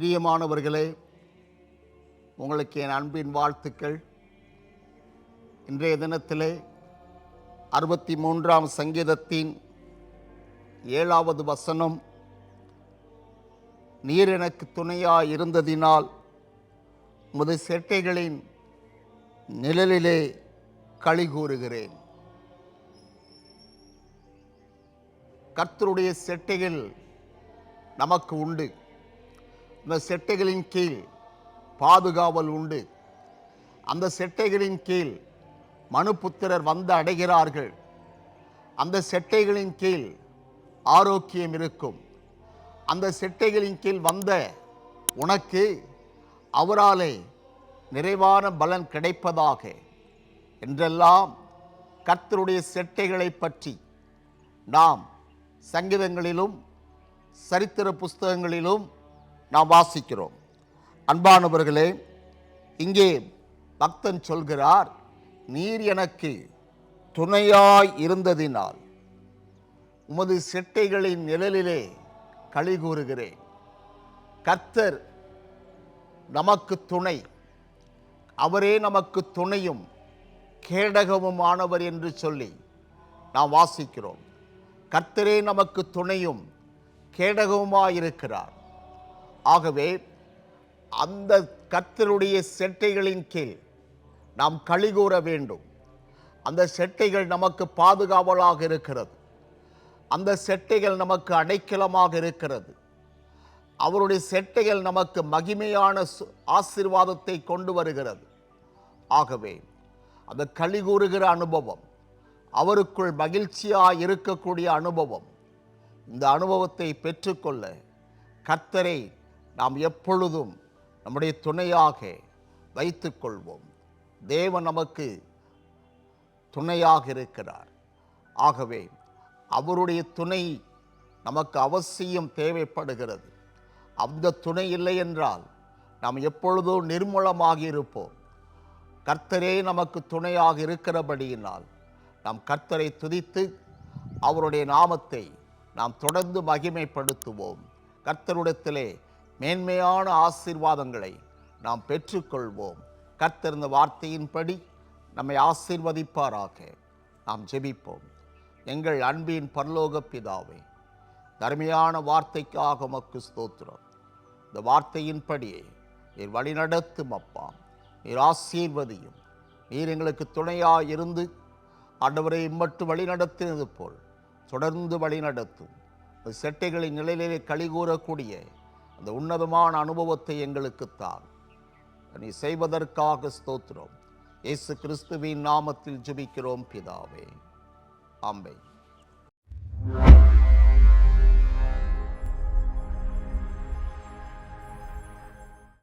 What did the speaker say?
பிரியமானவர்களே உங்களுக்கு என் அன்பின் வாழ்த்துக்கள். இன்றைய தினத்திலே அறுபத்தி மூன்றாம் சங்கீதத்தின் ஏழாவது வசனம் நீர் எனக்கு துணையாக இருந்ததினால் உமது செட்டைகளின் நிழலிலே களி கூறுகிறேன். கர்த்தருடைய செட்டைகள் நமக்கு உண்டு. இந்த செட்டைகளின் கீழ் பாதுகாவல் உண்டு. அந்த செட்டைகளின் கீழ் மனுபுத்திரர் வந்து அடைகிறார்கள். அந்த செட்டைகளின் கீழ் ஆரோக்கியம் இருக்கும். அந்த செட்டைகளின் கீழ் வந்த உனக்கு அவராலே நிறைவான பலன் கிடைப்பதாக. என்றெல்லாம் கர்த்தருடைய செட்டைகளை பற்றி நாம் சங்கீதங்களிலும் சரித்திர புஸ்தகங்களிலும் நாம் வாசிக்கிறோம். அன்பானவர்களே இங்கே பக்தன் சொல்கிறார் நீர் எனக்கு துணையாய் இருந்ததினால் உமது செட்டைகளின் நிழலிலே களி கூறுகிறேன். கர்த்தர் நமக்கு துணை. அவரே நமக்கு துணையும் கேடகமுமானவர் என்று சொல்லி நாம் வாசிக்கிறோம். கர்த்தரே நமக்கு துணையும் கேடகவுமாயிருக்கிறார் ஆகவே அந்த கர்த்தருடைய செட்டைகளின் கீழ் நாம் கழிகூற வேண்டும். அந்த செட்டைகள் நமக்கு பாதுகாவலாக இருக்கிறது. அந்த செட்டைகள் நமக்கு அடைக்கலமாக இருக்கிறது. அவருடைய செட்டைகள் நமக்கு மகிமையான சு- ஆசீர்வாதத்தை கொண்டு வருகிறது. ஆகவே அந்த களி கூறுகிற அனுபவம் அவருக்குள் மகிழ்ச்சியாக இருக்கக்கூடிய அனுபவம் இந்த அனுபவத்தை பெற்றுக்கொள்ள கர்த்தரை நாம் எப்பொழுதும் நம்முடைய துணையாக வைத்துக்கொள்வோம். தேவன் நமக்கு துணையாக இருக்கிறார். ஆகவே அவருடைய துணை நமக்கு அவசியம் தேவைப்படுகிறது. அந்த துணை இல்லை என்றால் நாம் எப்பொழுதும் நிர்மூலமாக இருப்போம். கர்த்தரே நமக்கு துணையாக இருக்கிறபடியினால் நாம் கர்த்தரை துதித்து அவருடைய நாமத்தை நாம் தொடர்ந்து மகிமைப்படுத்துவோம். கர்த்தருடத்திலே மேன்மையான ஆசீர்வாதங்களை நாம் பெற்றுக்கொள்வோம். கத்திருந்த வார்த்தையின்படி நம்மை ஆசீர்வதிப்பாராக. நாம் ஜெபிப்போம். எங்கள் அன்பின் பரலோக பிதாவே தருமையான வார்த்தைக்காக மக்கு ஸ்தோத்திரம். இந்த வார்த்தையின்படியே நீர் வழிநடத்தும் அப்பா. நீர் ஆசீர்வதியும். நீர் எங்களுக்கு துணையாக இருந்து ஆண்டவரை மட்டும் வழிநடத்தினது போல் தொடர்ந்து வழிநடத்தும் செட்டைகளின் நிலையிலே கழிகூறக்கூடிய அந்த உன்னதமான அனுபவத்தை எங்களுக்கு தான் நீ செய்வதற்காக ஸ்தோத்திரம். இயேசு கிறிஸ்துவின் நாமத்தில் ஜுபிக்கிறோம் பிதாவே. ஆம்பை